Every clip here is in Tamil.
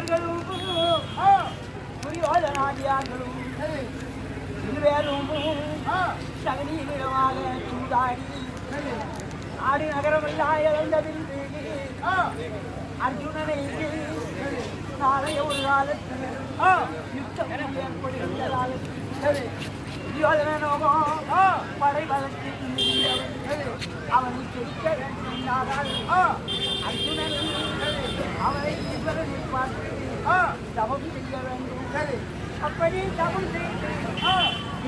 பாண்டவர்களும் துரியோதனாதியார்களும் சரி இருவேரும் சகனி நிறமாக சூதாடி நாடு நகரமெல்லாம் இழந்த ஆ. அர்ஜுனனை நாளைய ஒரு காலத்தில் யுத்தம் ஏற்படுகின்ற காலத்தில் சரி துரியோதனோகோ ஆ படை வளர்ச்சி சரி அவனை ஜெயிக்க வேண்டும் என்றால் ஆ அர்ஜுனன் அவரை ஈஸ்வரனை பார்த்து ஆ தவம் செய்ய வேண்டும் சரி அப்படி தவம் செய்து ஆ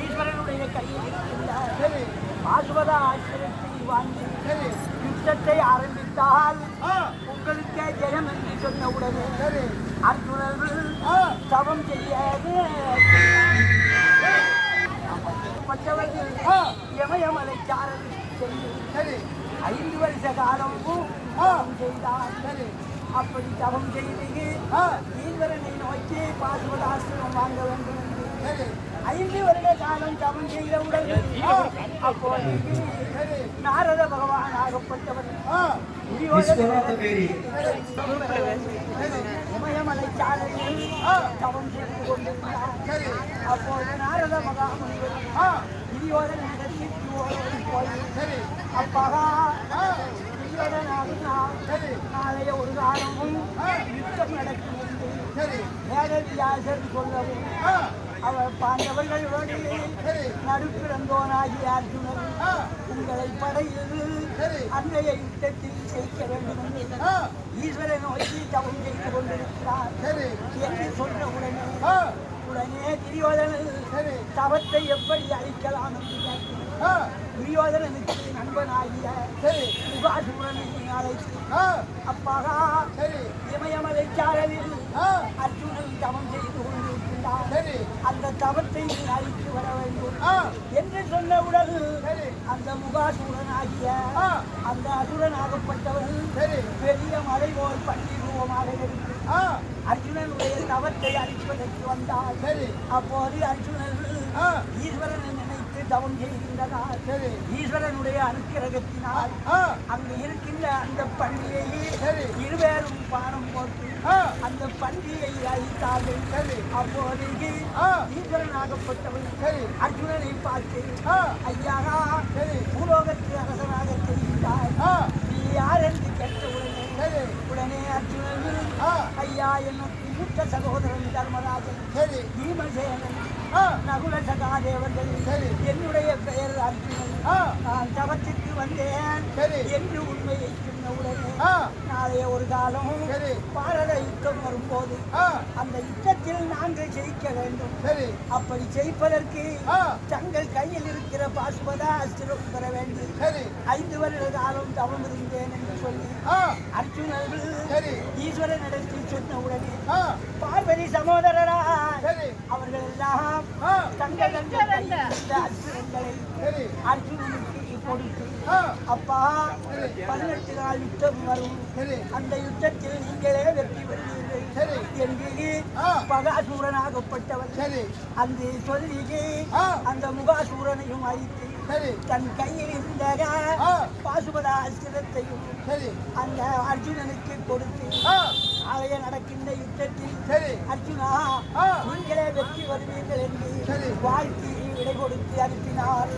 ஈஸ்வரனுடைய கையில் இருக்கின்ற சரி பாசுவத ஆசிரியத்தை வாங்கி சரி யுத்தத்தை ஆரம்பித்தால் ஆ உங்களுக்கே ஜெயம் என்று சொன்ன உடனே சரி அர்ஜுனர்கள் ஆ தவம் செய்ய பட்டவர்கள் சென்று சரி. ஐந்து வருஷ காலமும் செய்தார். அப்படி தவம் செய்து ஈஸ்வரனை நோக்கி பாசுவதாசிரம் வாங்க வேண்டும் என்று. ஐந்து வருட காலம் தவம் செய்தவுடன் அப்போது நாரத பகவான் ஆகப்பட்டவர். இமயமலை சாலையில் தவம் செய்து கொண்டிருந்தார் சரி அப்போது நாரத மகாமுனிவர் ஆ துரியோதன சரி. அப்பாகா ஆ. துரியோதனாவினா சரி. நாளைய ஒரு காலமும் யுத்தம் நடக்கும் சரி. வேதவியாசர் சொல்லவும். அவர் பாண்டவர்களோடு சரி. நடுப்பிறந்தோனாகிய அர்ஜுனன் உங்களை படையில் அன்றைய யுத்தத்தில் ஜெயிக்க வேண்டும் என்று ஈஸ்வரன் நோக்கி தவம் செய்து கொண்டிருக்கிறார் என்று சொன்ன உடனே துரியோதனன் சரி தவத்தை எப்படி அழிக்கலாம் துரியோதனனுக்கு நண்பனாகிய சரி முகாசுரனை அழைத்து அப்பாகா சரி. இமயமலை சாரலில் ஆ. அர்ஜுனன் தவம் செய்து கொண்டிருக்கின்றார் அந்த தவத்தை அழித்து வர வேண்டும். என்று சொன்னவுடன் சரி. அந்த முகாசுரனாகிய அந்த அசுரனாகப்பட்டவன் சரி. பெரிய மலை போல் பள்ளி ரூபமாக இருக்கு ஆ அர்ஜுனனுடைய தவத்தை அழிப்பதற்கு வந்தார். சரி. அப்போது அர்ஜுனன் ஈஸ்வரனை நினைத்து தவம் செய்கின்றனர். சரி. ஈஸ்வரனுடைய அனுக்கிரகத்தினால் அங்கு இருக்கின்ற அந்த பன்றியை சரி. இருவேரும் பானம் போட்டு அந்த பன்றியை அழித்தார்கள். சரி. அப்போது ஆ. ஈஸ்வரனாகப்பட்டவன் சரி. அர்ஜுனனை பார்த்து ஆ. ஐயாகா சரி. பூலோகத்து அரசனாக ஆ. நீ யார் என்று கேட்ட உடனே உடனே அர்ஜுனன் ஐயா எனக்கு மூத்த சகோதரன் தர்மராஜன். சரி. பீமசேனன். நகுல சகாதேவர்கள். சரி. என்னுடைய பெயர் அர்ஜுனன். தவத்திற்கு வந்தேன். என்று உண்மையை சொன்ன உடனே நாளைய ஒரு காலம். பாரத யுத்தம் வரும்போது அந்த யுத்தத்தில் நாங்கள் ஜெயிக்க வேண்டும். அப்படி ஜெயிப்பதற்கு தங்கள் கையில் இருக்கிற பாசுபதா அஸ்திரம் பெற வேண்டும். ஐந்து வருட காலம் தவம் இருந்தேன் என்று சொல்லி ஆ. அர்ஜுனர்கள் சரி. ஈஸ்வரனிடத்தில் சொன்ன உடனே ஆ. பார்வதி சகோதரரா அவர்கள் எல்லாம் தங்கள் அஸ்திரங்களை அர்ஜுனனுக்கு கொடுத்து அப்பா பதினெட்டு நாள் யுத்தம் வரும். அந்த யுத்தத்தில் நீங்களே வெற்றி பெறுவீர்கள். என்று சரி. அந்த சொல்லி. அந்த முகாசூரனையும் அழித்து தன் கையில் இருந்த ஆ. பாசுபதா அஸ்திரத்தையும் சரி. அந்த அர்ஜுனனுக்கு கொடுத்து நாளைய நடக்கின்ற யுத்தத்தில் அர்ஜுனா. நீங்களே வெற்றி வருவீர்கள் என்று. வாழ்த்தி விடை கொடுத்து அனுப்பினார்.